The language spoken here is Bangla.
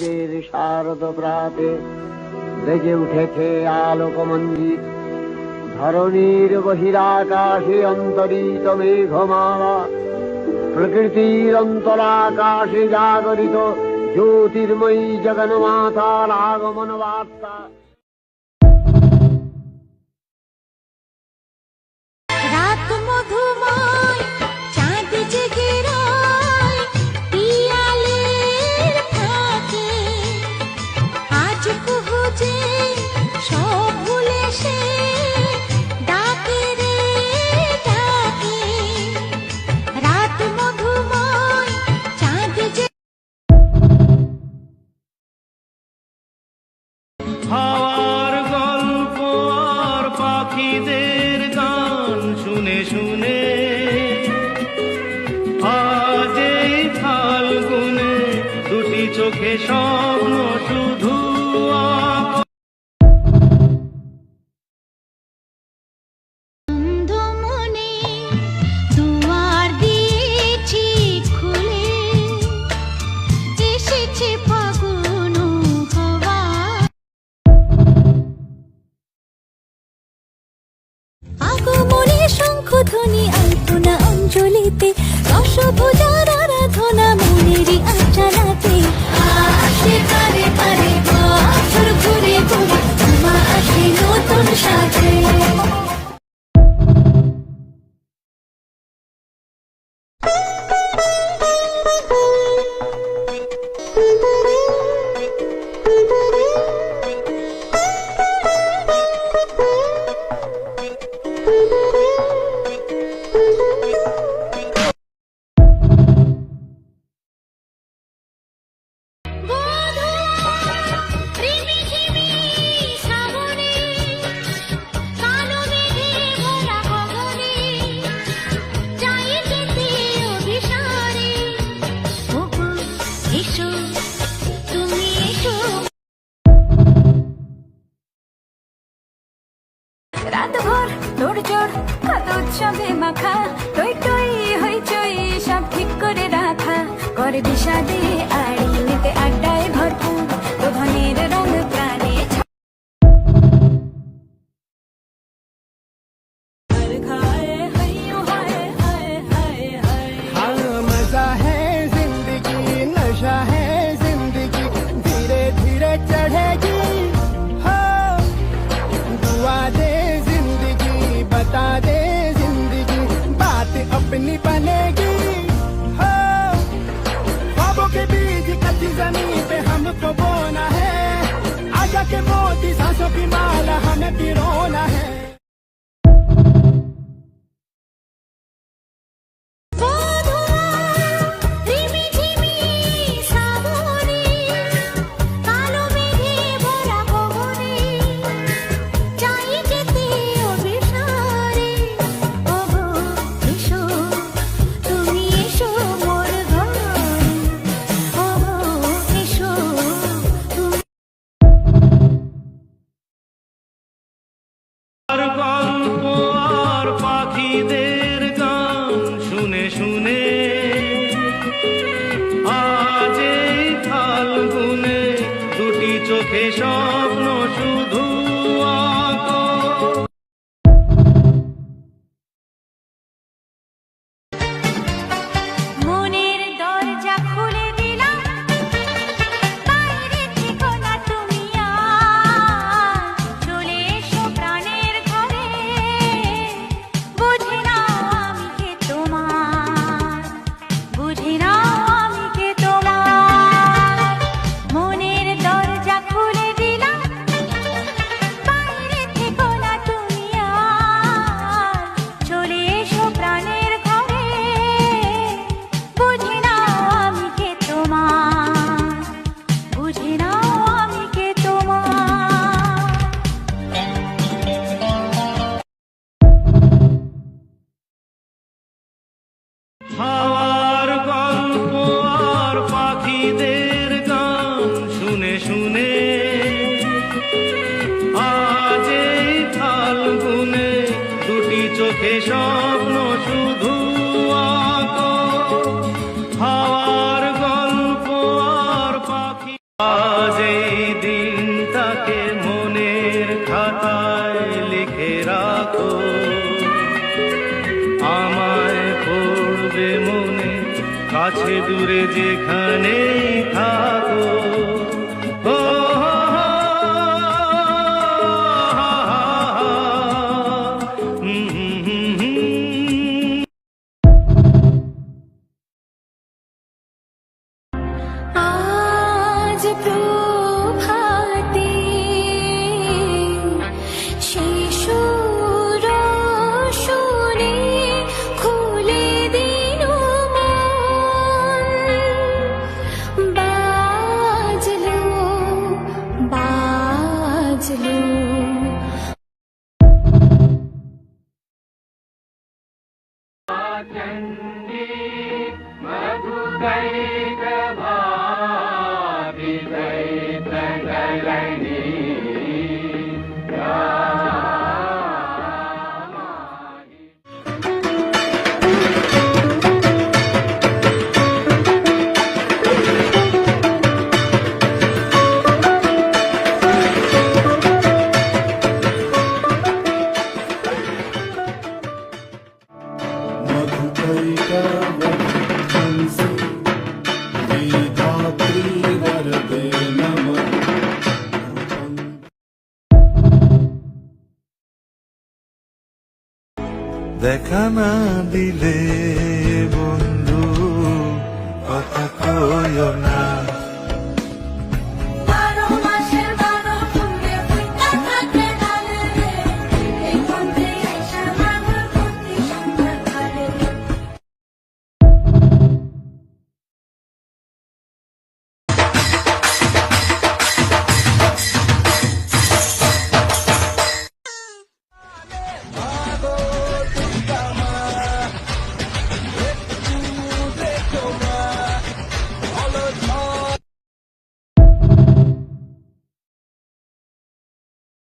যুগের শারদ প্রাতে লেগে উঠেছে আলোক মন্দির ধরণীর বহিরাকাশে অন্তরিত মেঘমালা, প্রকৃতির অন্তরাকাশে জাগরিত জ্যোতির্ময়ী জগন মাতার আগমন বার্তা। রাত মধুময় সে স্বপ্ন শুধু শঙ্খ ধ্বনি আলপনা অঞ্জলিতে রসভোজার আরাধনা মনেরই আচার সাথে। রাত ভোর তোড়জোড় কাদো উৎসবে মাখা, টই টই হইচই সব ঠিক করে রাখা। করে বিষাদে আর happy at all. চোখে স্বপ্ন শুধু কাছে দূরে যেখানে থাকো। আজ ण्डी मधुसरे দেখা না দিলে বন্ধু কথা কয় না।